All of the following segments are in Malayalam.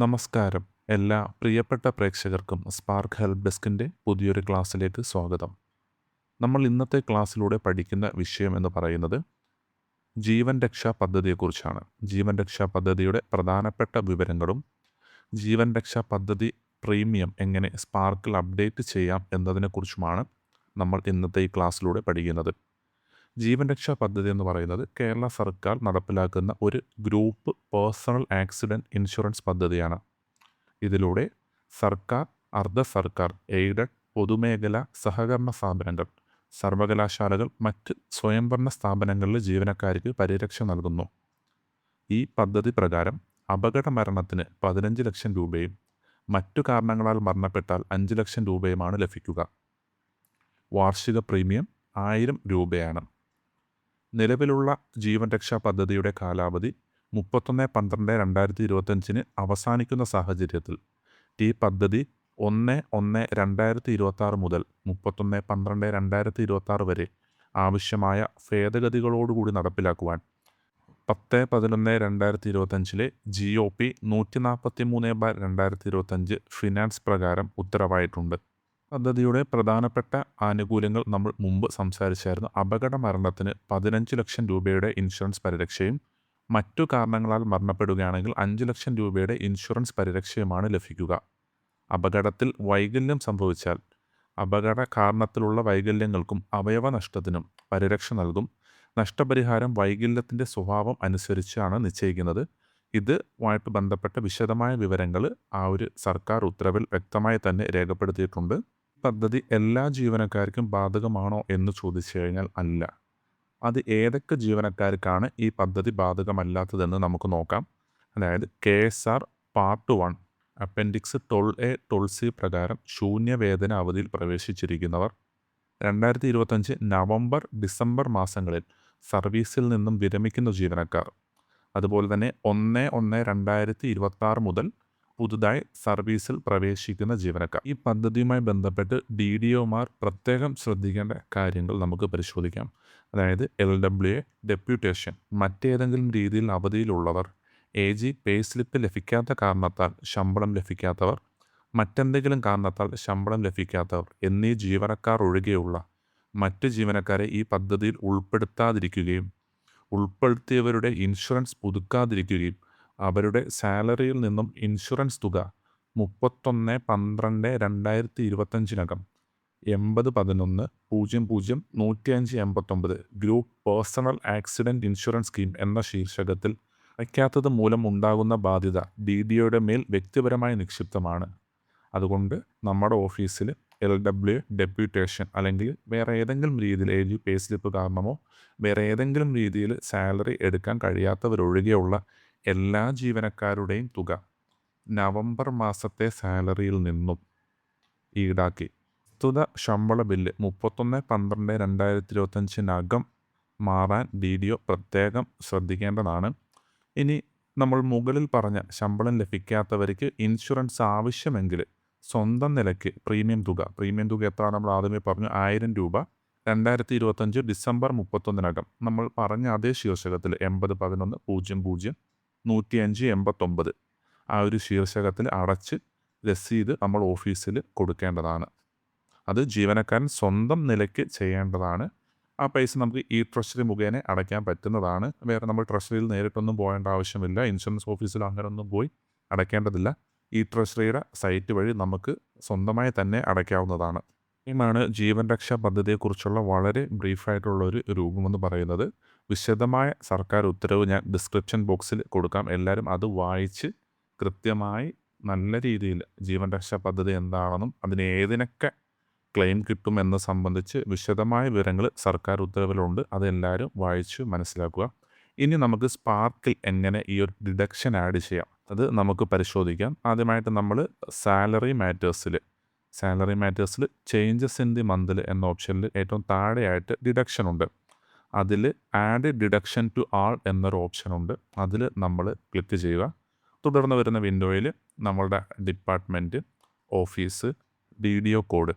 നമസ്കാരം. എല്ലാ പ്രിയപ്പെട്ട പ്രേക്ഷകർക്കും സ്പാർക്ക് ഹെൽപ്പ് ഡെസ്കിന്റെ പുതിയൊരു ക്ലാസ്സിലേക്ക് സ്വാഗതം. നമ്മൾ ഇന്നത്തെ ക്ലാസ്സിലൂടെ പഠിക്കുന്ന വിഷയം എന്ന് പറയുന്നത് ജീവൻ രക്ഷാ പദ്ധതിയെക്കുറിച്ചാണ്. ജീവൻ രക്ഷാ പദ്ധതിയുടെ പ്രധാനപ്പെട്ട വിവരങ്ങളും ജീവൻ രക്ഷാ പദ്ധതി പ്രീമിയം എങ്ങനെ സ്പാർക്കിൽ അപ്ഡേറ്റ് ചെയ്യാം എന്നതിനെക്കുറിച്ചുമാണ് നമ്മൾ ഇന്നത്തെ ഈ ക്ലാസ്സിലൂടെ പഠിക്കുന്നത്. ജീവൻ രക്ഷാ പദ്ധതി എന്ന് പറയുന്നത് കേരള സർക്കാർ നടപ്പിലാക്കുന്ന ഒരു ഗ്രൂപ്പ് പേഴ്സണൽ ആക്സിഡന്റ് ഇൻഷുറൻസ് പദ്ധതിയാണ്. ഇതിലൂടെ സർക്കാർ അർദ്ധ സർക്കാർ എയ്ഡഡ് പൊതുമേഖല സഹകരണ സ്ഥാപനങ്ങൾ സർവകലാശാലകൾ മറ്റ് സ്വയംഭരണ സ്ഥാപനങ്ങളിലെ ജീവനക്കാർക്ക് പരിരക്ഷ നൽകുന്നു. ഈ പദ്ധതി പ്രകാരം അപകട മരണത്തിന് പതിനഞ്ച് ലക്ഷം രൂപയും മറ്റു കാരണങ്ങളാൽ മരണപ്പെട്ടാൽ അഞ്ച് ലക്ഷം രൂപയുമാണ് ലഭിക്കുക. വാർഷിക പ്രീമിയം ആയിരം രൂപയാണ്. നിലവിലുള്ള ജീവൻ രക്ഷാ പദ്ധതിയുടെ കാലാവധി മുപ്പത്തൊന്ന് പന്ത്രണ്ട് രണ്ടായിരത്തി ഇരുപത്തഞ്ചിന് അവസാനിക്കുന്ന സാഹചര്യത്തിൽ. ഈ പദ്ധതി ഒന്ന് ഒന്ന് രണ്ടായിരത്തി ഇരുപത്തി ആറ് മുതൽ മുപ്പത്തൊന്ന് പന്ത്രണ്ട് രണ്ടായിരത്തി ഇരുപത്തി ആറ് വരെ ആവശ്യമായ ഭേദഗതികളോടുകൂടി നടപ്പിലാക്കുവാൻ പത്ത് പതിനൊന്ന് രണ്ടായിരത്തി ഇരുപത്തഞ്ചിലെ ജി ഒ പി നൂറ്റി നാൽപ്പത്തി മൂന്ന് ബാർ രണ്ടായിരത്തി ഇരുപത്തഞ്ച് ഫിനാൻസ് പ്രകാരം ഉത്തരവായിട്ടുണ്ട്. പദ്ധതിയുടെ പ്രധാനപ്പെട്ട ആനുകൂല്യങ്ങൾ നമ്മൾ മുമ്പ് സംസാരിച്ചായിരുന്നു. അപകട മരണത്തിന് പതിനഞ്ച് ലക്ഷം രൂപയുടെ ഇൻഷുറൻസ് പരിരക്ഷയും മറ്റു കാരണങ്ങളാൽ മരണപ്പെടുകയാണെങ്കിൽ അഞ്ച് ലക്ഷം രൂപയുടെ ഇൻഷുറൻസ് പരിരക്ഷയുമാണ് ലഭിക്കുക. അപകടത്തിൽ വൈകല്യം സംഭവിച്ചാൽ അപകട കാരണത്തിലുള്ള വൈകല്യങ്ങൾക്കും അവയവ നഷ്ടത്തിനും പരിരക്ഷ നൽകും. നഷ്ടപരിഹാരം വൈകല്യത്തിന്റെ സ്വഭാവം അനുസരിച്ചാണ് നിശ്ചയിക്കുന്നത്. ഇതുമായിട്ട് ബന്ധപ്പെട്ട വിശദമായ വിവരങ്ങൾ ആ ഒരു സർക്കാർ ഉത്തരവിൽ വ്യക്തമായി തന്നെ രേഖപ്പെടുത്തിയിട്ടുണ്ട്. പദ്ധതി എല്ലാ ജീവനക്കാർക്കും ബാധകമാണോ എന്ന് ചോദിച്ചു കഴിഞ്ഞാൽ അല്ല. അത് ഏതൊക്കെ ജീവനക്കാർക്കാണ് ഈ പദ്ധതി ബാധകമല്ലാത്തതെന്ന് നമുക്ക് നോക്കാം. അതായത് K S R part one appendix twelve A twelve C പ്രകാരം ശൂന്യവേതന അവധിയിൽ പ്രവേശിച്ചിരിക്കുന്നവർ. രണ്ടായിരത്തി ഇരുപത്തഞ്ച് നവംബർ ഡിസംബർ മാസങ്ങളിൽ സർവീസിൽ നിന്നും വിരമിക്കുന്ന ജീവനക്കാർ. അതുപോലെ തന്നെ ഒന്ന് ഒന്ന് രണ്ടായിരത്തി ഇരുപത്തി മുതൽ പുതുതായി സർവീസിൽ പ്രവേശിക്കുന്ന ജീവനക്കാർ. ഈ പദ്ധതിയുമായി ബന്ധപ്പെട്ട് ഡി ഡി ഒമാർ പ്രത്യേകം ശ്രദ്ധിക്കേണ്ട കാര്യങ്ങൾ നമുക്ക് പരിശോധിക്കാം. അതായത് എൽ ഡബ്ല്യു എ ഡെപ്യൂട്ടേഷൻ. മറ്റേതെങ്കിലും രീതിയിൽ അവധിയിലുള്ളവർ എ ജി പേ സ്ലിപ്പ് ലഭിക്കാത്ത കാരണത്താൽ ശമ്പളം ലഭിക്കാത്തവർ മറ്റെന്തെങ്കിലും കാരണത്താൽ ശമ്പളം ലഭിക്കാത്തവർ എന്നീ ജീവനക്കാർ ഒഴികെയുള്ള മറ്റ് ജീവനക്കാരെ ഈ പദ്ധതിയിൽ ഉൾപ്പെടുത്താതിരിക്കുകയും ഉൾപ്പെടുത്തിയവരുടെ ഇൻഷുറൻസ് പുതുക്കാതിരിക്കുകയും അവരുടെ സാലറിയിൽ നിന്നും ഇൻഷുറൻസ് തുക മുപ്പത്തൊന്ന് പന്ത്രണ്ട് രണ്ടായിരത്തി ഇരുപത്തഞ്ചിനകം എൺപത് പതിനൊന്ന് പൂജ്യം പൂജ്യം നൂറ്റിയഞ്ച് എൺപത്തൊമ്പത് group personal accident insurance scheme എന്ന ശീർഷകത്തിൽ അയക്കാത്തത് മൂലം ഉണ്ടാകുന്ന ബാധ്യത ഡി ഡിയുടെ മേൽ വ്യക്തിപരമായി നിക്ഷിപ്തമാണ്. അതുകൊണ്ട് നമ്മുടെ ഓഫീസിൽ എൽ ഡബ്ല്യു ഡെപ്യൂട്ടേഷൻ അല്ലെങ്കിൽ വേറെ ഏതെങ്കിലും രീതിയിൽ ജി പേ സ്ലിപ്പ് കാരണമോ വേറെ ഏതെങ്കിലും രീതിയിൽ സാലറി എടുക്കാൻ കഴിയാത്തവരൊഴികെയുള്ള എല്ലാ ജീവനക്കാരുടെയും തുക നവംബർ മാസത്തെ സാലറിയിൽ നിന്നും ഈടാക്കി. പ്രസ്തുത ശമ്പള ബില്ല് മുപ്പത്തൊന്ന് പന്ത്രണ്ട് രണ്ടായിരത്തി ഇരുപത്തഞ്ചിനകം മാറാൻ ഡി ഡി ഒ പ്രത്യേകം ശ്രദ്ധിക്കേണ്ടതാണ്. ഇനി നമ്മൾ മുകളിൽ പറഞ്ഞ ശമ്പളം ലഭിക്കാത്തവർക്ക് ഇൻഷുറൻസ് ആവശ്യമെങ്കിൽ സ്വന്തം നിലയ്ക്ക് പ്രീമിയം തുക പ്രീമിയം തുക എത്ര നമ്മൾ ആദ്യമേ പറഞ്ഞു ആയിരം രൂപ രണ്ടായിരത്തി ഇരുപത്തഞ്ച് ഡിസംബർ മുപ്പത്തൊന്നിനകം. നമ്മൾ പറഞ്ഞ അതേ ശീർഷകത്തിൽ എൺപത് പതിനൊന്ന് പൂജ്യം പൂജ്യം നൂറ്റിയഞ്ച് എൺപത്തൊമ്പത്. ആ ഒരു ശീർഷകത്തിൽ അടച്ച് രസീത് നമ്മൾ ഓഫീസിൽ കൊടുക്കേണ്ടതാണ്. അത് ജീവനക്കാരൻ സ്വന്തം നിലയ്ക്ക് ചെയ്യേണ്ടതാണ്. ആ പൈസ നമുക്ക് ഈ ട്രഷറി മുഖേന അടയ്ക്കാൻ പറ്റുന്നതാണ്. വേറെ നമ്മൾ ട്രഷറിയിൽ നേരിട്ടൊന്നും പോകേണ്ട ആവശ്യമില്ല. ഇൻഷുറൻസ് ഓഫീസിൽ അങ്ങനെയൊന്നും പോയി അടയ്ക്കേണ്ടതില്ല. ഈ ട്രഷറിയുടെ സൈറ്റ് വഴി നമുക്ക് സ്വന്തമായി തന്നെ അടയ്ക്കാവുന്നതാണ്. ഇതാണ് ജീവൻ രക്ഷാ പദ്ധതിയെക്കുറിച്ചുള്ള വളരെ ബ്രീഫായിട്ടുള്ള ഒരു രൂപമെന്ന് പറയുന്നത്. വിശദമായ സർക്കാർ ഉത്തരവ് ഞാൻ ഡിസ്ക്രിപ്ഷൻ ബോക്സിൽ കൊടുക്കാം. എല്ലാവരും അത് വായിച്ച് കൃത്യമായി നല്ല രീതിയിൽ ജീവൻ രക്ഷാ പദ്ധതി എന്താണെന്നും അതിന് ഏതിനൊക്കെ ക്ലെയിം കിട്ടുമെന്ന് സംബന്ധിച്ച് വിശദമായ വിവരങ്ങൾ സർക്കാർ ഉത്തരവിലുണ്ട്. അതെല്ലാവരും വായിച്ച് മനസ്സിലാക്കുക. ഇനി നമുക്ക് സ്പാർക്കിൽ എങ്ങനെ ഈ ഒരു ഡിഡക്ഷൻ ആഡ് ചെയ്യാം? അത് നമുക്ക് പരിശോധിക്കാം. ആദ്യമായിട്ട് നമ്മൾ സാലറി മാറ്റേഴ്സിൽ സാലറി മാറ്റേഴ്സിൽ ചേഞ്ചസ് ഇൻ ദി മന്തിൽ എന്ന ഓപ്ഷനിൽ ഏറ്റവും താഴെയായിട്ട് ഡിഡക്ഷൻ ഉണ്ട്. അതിൽ ആഡ് ഡിഡക്ഷൻ ടു ആൾ എന്നൊരു ഓപ്ഷൻ ഉണ്ട്. അതിൽ നമ്മൾ ക്ലിക്ക് ചെയ്യുക. തുടർന്ന് വരുന്ന വിൻഡോയിൽ നമ്മളുടെ department office D D O code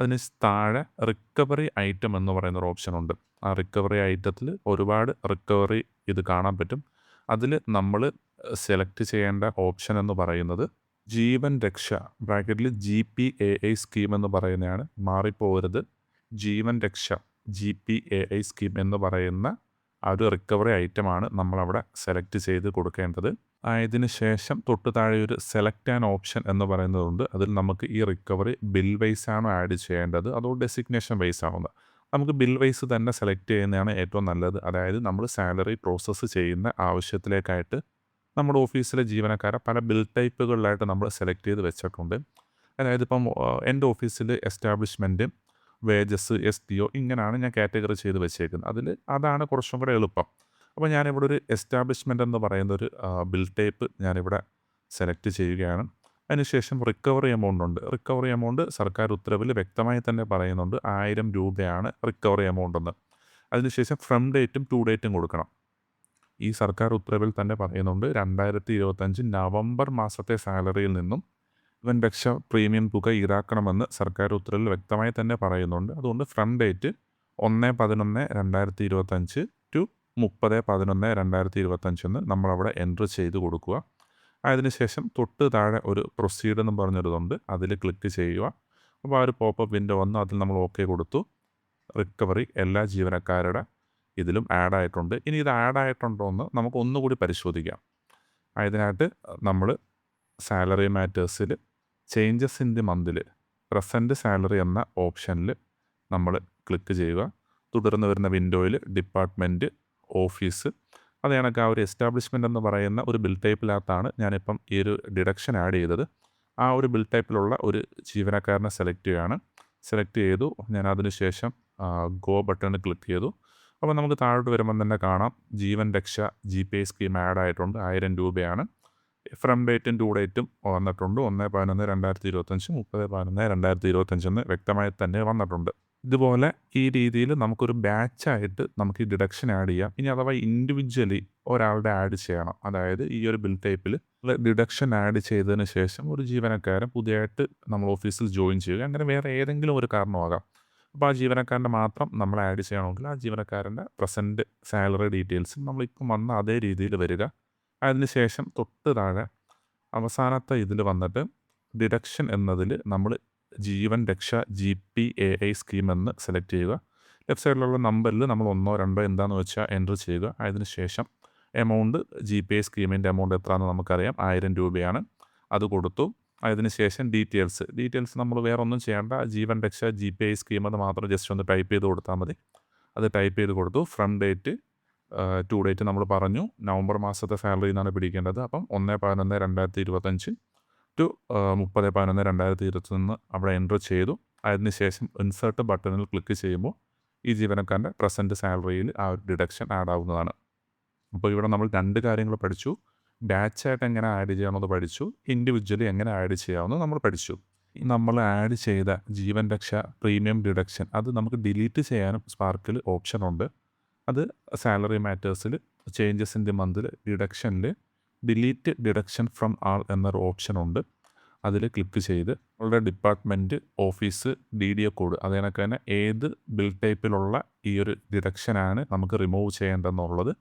അതിന് താഴെ റിക്കവറി ഐറ്റം എന്ന് പറയുന്നൊരു ഓപ്ഷൻ ഉണ്ട്. ആ റിക്കവറി ഐറ്റത്തിൽ ഒരുപാട് റിക്കവറി ഇത് കാണാൻ പറ്റും. അതിൽ നമ്മൾ സെലക്ട് ചെയ്യേണ്ട ഓപ്ഷൻ എന്ന് പറയുന്നത് ജീവൻ രക്ഷ ബ്രാക്കറ്റിൽ G P A I scheme എന്ന് പറയുന്നതാണ്. മാറിപ്പോകരുത്. Jeevan Raksha. G P A I scheme എന്ന് പറയുന്ന ആ ഒരു റിക്കവറി ഐറ്റമാണ് നമ്മളവിടെ സെലക്ട് ചെയ്ത് കൊടുക്കേണ്ടത്. ആയതിനു ശേഷം തൊട്ട് താഴെ ഒരു സെലക്ട് ആൻ ഓപ്ഷൻ എന്ന് പറയുന്നതുണ്ട്. അതിൽ നമുക്ക് ഈ റിക്കവറി ബിൽ വൈസ് ആണോ ആഡ് ചെയ്യേണ്ടത്? അതോ ഡെസിഗ്നേഷൻ വൈസ് ആണോ നമുക്ക് ബിൽ വൈസ് തന്നെ സെലക്ട് ചെയ്യുന്നതാണ് ഏറ്റവും നല്ലത്. അതായത് നമ്മൾ സാലറി പ്രോസസ്സ് ചെയ്യുന്ന ആവശ്യത്തിലേക്കായിട്ട് നമ്മുടെ ഓഫീസിലെ ജീവനക്കാരെ പല ബിൽ ടൈപ്പുകളിലായിട്ട് നമ്മൾ സെലക്ട് ചെയ്ത് വെച്ചിട്ടുണ്ട്. അതായത് ഇപ്പം എന്റെ ഓഫീസിൽ establishment wages S T O ഇങ്ങനെയാണ് ഞാൻ കാറ്റഗറി ചെയ്ത് വെച്ചേക്കുന്നത്. അതിൽ അതാണ് കുറച്ചും കൂടെ എളുപ്പം. അപ്പോൾ ഞാനിവിടെ ഒരു എസ്റ്റാബ്ലിഷ്മെന്റ് എന്ന് പറയുന്ന ഒരു ബിൽ ടൈപ്പ് ഞാനിവിടെ സെലക്ട് ചെയ്യുകയാണ്. അതിനുശേഷം റിക്കവറി എമൗണ്ട് ഉണ്ട്. റിക്കവറി എമൗണ്ട് സർക്കാർ ഉത്തരവിൽ വ്യക്തമായി തന്നെ പറയുന്നുണ്ട്. ആയിരം രൂപയാണ് റിക്കവറി എമൗണ്ട് എന്ന്. അതിനുശേഷം ഫ്രം ഡേറ്റും ടു ഡേറ്റും കൊടുക്കണം. ഈ സർക്കാർ ഉത്തരവിൽ തന്നെ പറയുന്നുണ്ട് രണ്ടായിരത്തി ഇരുപത്തഞ്ച് നവംബർ മാസത്തെ സാലറിയിൽ നിന്നും രക്ഷ പ്രീമിയം തുക ഈടാക്കണമെന്ന് സർക്കാർ ഉത്തരവിൽ വ്യക്തമായി തന്നെ പറയുന്നുണ്ട്. അതുകൊണ്ട് ഫ്രണ്ട് ഡേറ്റ് ഒന്ന് പതിനൊന്ന് രണ്ടായിരത്തി ഇരുപത്തഞ്ച് ടു മുപ്പത് പതിനൊന്ന് രണ്ടായിരത്തി ഇരുപത്തഞ്ചെന്ന് നമ്മളവിടെ എൻട്രി ചെയ്ത് കൊടുക്കുക. അതിനുശേഷം തൊട്ട് താഴെ ഒരു പ്രൊസീഡ് എന്ന് പറഞ്ഞൊരിതുണ്ട്. അതിൽ ക്ലിക്ക് ചെയ്യുക. അപ്പോൾ ആ ഒരു പോപ്പപ്പ് വിൻഡോ വന്നു അതിൽ നമ്മൾ ഓക്കെ കൊടുത്തു. റിക്കവറി എല്ലാ ജീവനക്കാരുടെ ഇതിലും ആഡ് ആയിട്ടുണ്ട്. ഇനി ഇത് ആഡ് ആയിട്ടുണ്ടോ എന്ന് നമുക്ക് ഒന്നുകൂടി പരിശോധിക്കാം. അതിനായിട്ട് നമ്മൾ സാലറി മാറ്റേഴ്സിൽ ചേഞ്ചസ് ഇൻ ദി മന്തിൽ പ്രസന്റ് സാലറി എന്ന ഓപ്ഷനിൽ നമ്മൾ ക്ലിക്ക് ചെയ്യുക. തുടർന്ന് വരുന്ന വിൻഡോയിൽ ഡിപ്പാർട്ട്മെന്റ് ഓഫീസ് അത് കണക്ക് ആ ഒരു എസ്റ്റാബ്ലിഷ്മെന്റ് എന്ന് പറയുന്ന ഒരു ബിൽ ടൈപ്പിനകത്താണ് ഞാനിപ്പം ഈ ഒരു ഡിഡക്ഷൻ ആഡ് ചെയ്തത്. ആ ഒരു ബിൽ ടൈപ്പിലുള്ള ഒരു ജീവനക്കാരനെ സെലക്ട് ചെയ്യുകയാണ്. സെലക്ട് ചെയ്തു. ഞാൻ അതിനുശേഷം ഗോ ബട്ടണിൽ ക്ലിക്ക് ചെയ്തു. അപ്പോൾ നമുക്ക് താഴോട്ട് വരുമ്പം തന്നെ കാണാം. ജീവൻ Raksha G P scheme add ആയിട്ടുണ്ട്. ആയിരം രൂപയാണ്. ഫ്രം ഡേറ്റും ടു ഡേറ്റും വന്നിട്ടുണ്ട്. ഒന്ന് പതിനൊന്ന് രണ്ടായിരത്തി ഇരുപത്തഞ്ച് മുപ്പത് പതിനൊന്ന് രണ്ടായിരത്തി ഇരുപത്തഞ്ചെന്ന് വ്യക്തമായി തന്നെ വന്നിട്ടുണ്ട്. ഇതുപോലെ ഈ രീതിയിൽ നമുക്കൊരു ബാച്ചായിട്ട് നമുക്ക് ഈ ഡിഡക്ഷൻ ആഡ് ചെയ്യാം. ഇനി അഥവാ ഇൻഡിവിജ്വലി ഒരാളുടെ ആഡ് ചെയ്യണം. അതായത് ഈ ഒരു ബിൽ ടൈപ്പിൽ ഡിഡക്ഷൻ ആഡ് ചെയ്തതിന് ശേഷം ഒരു ജീവനക്കാരൻ പുതിയതായിട്ട് നമ്മൾ ഓഫീസിൽ ജോയിൻ ചെയ്യുക. അങ്ങനെ വേറെ ഏതെങ്കിലും ഒരു കാരണമാകാം അപ്പോൾ ആ ജീവനക്കാരന്റെ മാത്രം നമ്മൾ ആഡ് ചെയ്യണമെങ്കിൽ ആ ജീവനക്കാരന്റെ പ്രസന്റ് സാലറി ഡീറ്റെയിൽസും നമ്മളിപ്പം വന്ന അതേ രീതിയിൽ വരിക. അതിന് ശേഷം തൊട്ട് താഴെ അവസാനത്തെ ഇതിൽ വന്നിട്ട് ഡിഡക്ഷൻ എന്നതിൽ നമ്മൾ Jeevan Raksha G P A I scheme എന്ന് സെലക്ട് ചെയ്യുക. ലെഫ്റ്റ് സൈഡിലുള്ള നമ്പറിൽ നമ്മൾ ഒന്നോ രണ്ടോ എന്താണെന്ന് വെച്ചാൽ എന്റർ ചെയ്യുക. അതിന് ശേഷം എമൗണ്ട് ജി പി ഐ സ്കീമിന്റെ എമൗണ്ട് എത്രയാണെന്ന് നമുക്കറിയാം. ആയിരം രൂപയാണ്. അത് കൊടുത്തു. അതിന് ശേഷം ഡീറ്റെയിൽസ് ഡീറ്റെയിൽസ് നമ്മൾ വേറെ ഒന്നും ചെയ്യേണ്ട. ജീവൻ Raksha G P I scheme എന്ന് മാത്രം ജസ്റ്റ് ഒന്ന് ടൈപ്പ് ചെയ്ത് കൊടുത്താൽ മതി. അത് ടൈപ്പ് ചെയ്ത് കൊടുത്തു. ഫ്രം ഡേറ്റ് ടു ഡേറ്റ് നമ്മൾ പറഞ്ഞു. നവംബർ മാസത്തെ സാലറി നിന്നാണ് പിടിക്കേണ്ടത്. അപ്പം ഒന്ന് പതിനൊന്ന് രണ്ടായിരത്തി ഇരുപത്തഞ്ച് ടു മുപ്പത് പതിനൊന്ന് രണ്ടായിരത്തി ഇരുപത്തൊന്ന് അവിടെ എന്റർ ചെയ്തു. അതിന് ശേഷം ഇൻസേർട്ട് ബട്ടണിൽ ക്ലിക്ക് ചെയ്യുമ്പോൾ ഈ ജീവനക്കാരന്റെ പ്രസന്റ് സാലറിയിൽ ആ ഒരു ഡിഡക്ഷൻ ആഡ് ആവുന്നതാണ്. അപ്പോൾ ഇവിടെ നമ്മൾ രണ്ട് കാര്യങ്ങൾ പഠിച്ചു. ബാച്ചായിട്ട് എങ്ങനെ ആഡ് ചെയ്യാമെന്നത് പഠിച്ചു. ഇൻഡിവിജ്വലി എങ്ങനെ ആഡ് ചെയ്യാമെന്ന് നമ്മൾ പഠിച്ചു. നമ്മൾ ആഡ് ചെയ്ത ജീവൻ രക്ഷ പ്രീമിയം ഡിഡക്ഷൻ അത് നമുക്ക് ഡിലീറ്റ് ചെയ്യാനും സ്പാർക്കിൽ ഓപ്ഷൻ ഉണ്ട്. അത് സാലറി മാറ്റേഴ്സിൽ ചേഞ്ചസ് ഇൻ ദി മന്തിൽ ഡിഡക്ഷനിൽ ഡിലീറ്റ് ഡിഡക്ഷൻ ഫ്രം ആൾ എന്നൊരു ഓപ്ഷൻ ഉണ്ട്. അതിൽ ക്ലിക്ക് ചെയ്ത് നമ്മളുടെ department office D D A code അതിനൊക്കെ തന്നെ ഏത് ബിൽ ടൈപ്പിലുള്ള ഈ ഒരു ഡിഡക്ഷനാണ് നമുക്ക് റിമൂവ് ചെയ്യേണ്ടതെന്നുള്ളത്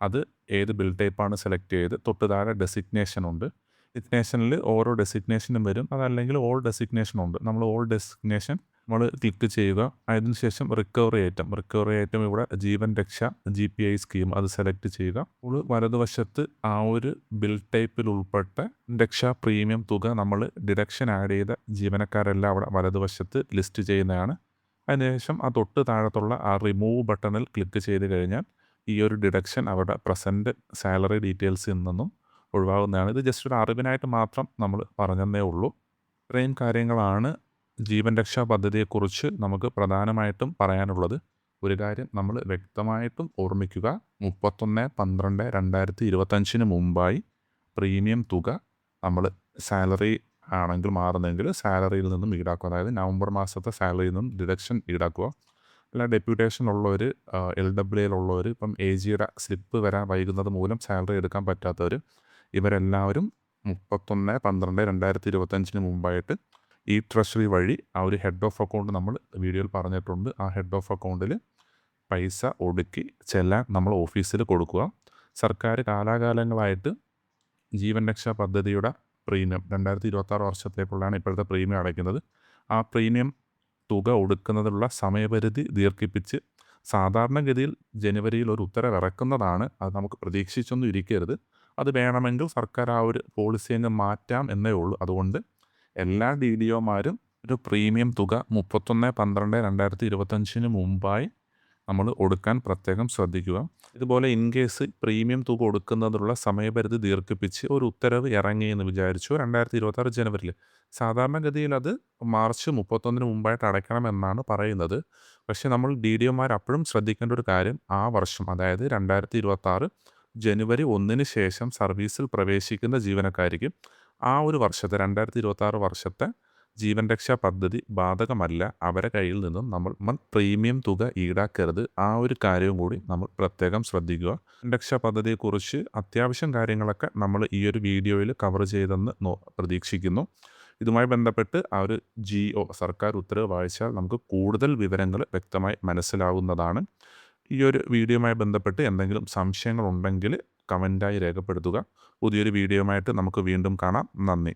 അത് ഏത് ബിൽ ടൈപ്പാണ് സെലക്ട് ചെയ്ത് തൊട്ട് താഴെ ഡെസിഗ്നേഷൻ ഉണ്ട്. ഡെസിഗ്നേഷനിൽ ഓരോ ഡെസിഗ്നേഷനും വരും. അതല്ലെങ്കിൽ ഓൾ ഡെസിഗ്നേഷൻ ഉണ്ട്. നമ്മൾ ഓൾ ഡെസിഗ്നേഷൻ നമ്മൾ ക്ലിക്ക് ചെയ്യുക. അതിനുശേഷം റിക്കവറി ഐറ്റം റിക്കവറി ഐറ്റം ഇവിടെ Jeevan Raksha G P I scheme അത് സെലക്ട് ചെയ്യുക. നമ്മൾ വലതുവശത്ത് ആ ഒരു ബിൽ ടൈപ്പിൽ ഉൾപ്പെട്ട രക്ഷാ പ്രീമിയം തുക നമ്മൾ ഡിഡക്ഷൻ ആഡ് ചെയ്ത ജീവനക്കാരെല്ലാം അവിടെ വലതുവശത്ത് ലിസ്റ്റ് ചെയ്യുന്നതാണ്. അതിനുശേഷം ആ തൊട്ട് താഴത്തുള്ള ആ റിമൂവ് ബട്ടണിൽ ക്ലിക്ക് ചെയ്ത് കഴിഞ്ഞാൽ ഈ ഒരു ഡിഡക്ഷൻ അവിടെ പ്രസന്റ് സാലറി ഡീറ്റെയിൽസിൽ നിന്നും ഒഴിവാകുന്നതാണ്. ഇത് ജസ്റ്റ് ഒരു അറിവിനായിട്ട് മാത്രം നമ്മൾ പറഞ്ഞതേ ഉള്ളൂ. ഇത്രയും കാര്യങ്ങളാണ് ജീവൻ രക്ഷാ പദ്ധതിയെക്കുറിച്ച് നമുക്ക് പ്രധാനമായിട്ടും പറയാനുള്ളത് ഒരു കാര്യം നമ്മൾ വ്യക്തമായിട്ടും ഓർമ്മിക്കുക. മുപ്പത്തൊന്ന് പന്ത്രണ്ട് രണ്ടായിരത്തി ഇരുപത്തഞ്ചിന് മുമ്പായി പ്രീമിയം തുക നമ്മൾ സാലറി ആണെങ്കിൽ മാറുന്നെങ്കിൽ സാലറിയിൽ നിന്നും ഈടാക്കുക. അതായത് നവംബർ മാസത്തെ സാലറിയിൽ നിന്നും ഡിഡക്ഷൻ ഈടാക്കുക. അല്ല ഡെപ്യൂട്ടേഷൻ ഉള്ളവർ എൽ ഡബ്ല്യു എല്ലുള്ളവർ ഇപ്പം എ ജിയുടെ സ്ലിപ്പ് വരാൻ വൈകുന്നത് മൂലം സാലറി എടുക്കാൻ പറ്റാത്തവർ ഇവരെല്ലാവരും മുപ്പത്തൊന്ന് പന്ത്രണ്ട് രണ്ടായിരത്തി ഇരുപത്തഞ്ചിന് മുമ്പായിട്ട് ഈ ട്രഷറി വഴി ആ ഒരു ഹെഡ് ഓഫ് അക്കൗണ്ട് നമ്മൾ വീഡിയോയിൽ പറഞ്ഞിട്ടുണ്ട്. ആ ഹെഡ് ഓഫ് അക്കൗണ്ടിൽ പൈസ ഒടുക്കി ചെല്ലാൻ നമ്മൾ ഓഫീസിൽ കൊടുക്കുക. സർക്കാർ കാലാകാലങ്ങളായിട്ട് ജീവൻ രക്ഷാ പദ്ധതിയുടെ പ്രീമിയം രണ്ടായിരത്തി ഇരുപത്താറ് വർഷത്തേക്കുള്ളതാണ് ഇപ്പോഴത്തെ പ്രീമിയം അടയ്ക്കുന്നത്. ആ പ്രീമിയം തുക ഒടുക്കുന്നതിനുള്ള സമയപരിധി ദീർഘിപ്പിച്ച് സാധാരണഗതിയിൽ ജനുവരിയിൽ ഒരു ഉത്തരവ് ഇറക്കുന്നതാണ്. അത് നമുക്ക് പ്രതീക്ഷിച്ചൊന്നും ഇരിക്കരുത്. അത് വേണമെങ്കിൽ സർക്കാർ ആ ഒരു പോളിസി അങ്ങ് മാറ്റാം എന്നേ ഉള്ളൂ. അതുകൊണ്ട് എല്ലാ ഡി ഡി ഒമാരും ഒരു പ്രീമിയം തുക മുപ്പത്തൊന്ന് പന്ത്രണ്ട് രണ്ടായിരത്തി ഇരുപത്തഞ്ചിന് മുമ്പായി നമ്മൾ ഒടുക്കാൻ പ്രത്യേകം ശ്രദ്ധിക്കുക. ഇതുപോലെ ഇൻ കേസ് പ്രീമിയം തുക കൊടുക്കുന്നതിനുള്ള സമയപരിധി ദീർഘിപ്പിച്ച് ഒരു ഉത്തരവ് ഇറങ്ങി എന്ന് വിചാരിച്ചു രണ്ടായിരത്തി ഇരുപത്താറ് ജനുവരിയിൽ. സാധാരണഗതിയിൽ അത് മാർച്ച് മുപ്പത്തൊന്നിന് മുമ്പായിട്ട് അടയ്ക്കണം എന്നാണ് പറയുന്നത്. പക്ഷേ നമ്മൾ ഡി ഡി ഒമാർ അപ്പോഴും ശ്രദ്ധിക്കേണ്ട ഒരു കാര്യം ആ വർഷം അതായത് രണ്ടായിരത്തി ഇരുപത്താറ് ജനുവരി ഒന്നിന് ശേഷം സർവീസിൽ പ്രവേശിക്കുന്ന ജീവനക്കാർക്ക് ആ ഒരു വർഷത്തെ രണ്ടായിരത്തി ഇരുപത്തി ആറ് വർഷത്തെ ജീവൻ രക്ഷാ പദ്ധതി ബാധകമല്ല. അവരെ കയ്യിൽ നിന്നും നമ്മൾ പ്രീമിയം തുക ഈടാക്കരുത്. ആ ഒരു കാര്യവും കൂടി നമ്മൾ പ്രത്യേകം ശ്രദ്ധിക്കുക. രക്ഷാ പദ്ധതിയെക്കുറിച്ച് അത്യാവശ്യം കാര്യങ്ങളൊക്കെ നമ്മൾ ഈ ഒരു വീഡിയോയിൽ കവർ ചെയ്തെന്ന് പ്രതീക്ഷിക്കുന്നു. ഇതുമായി ബന്ധപ്പെട്ട് ആ ഒരു ജി ഒ സർക്കാർ ഉത്തരവ് വായിച്ചാൽ നമുക്ക് കൂടുതൽ വിവരങ്ങൾ വ്യക്തമായി മനസ്സിലാവുന്നതാണ്. ഈ ഒരു വീഡിയോയുമായി ബന്ധപ്പെട്ട് എന്തെങ്കിലും സംശയങ്ങളുണ്ടെങ്കിൽ കമന്റായി രേഖപ്പെടുത്തുക. പുതിയൊരു വീഡിയോയുമായിട്ട് നമുക്ക് വീണ്ടും കാണാം. നന്ദി.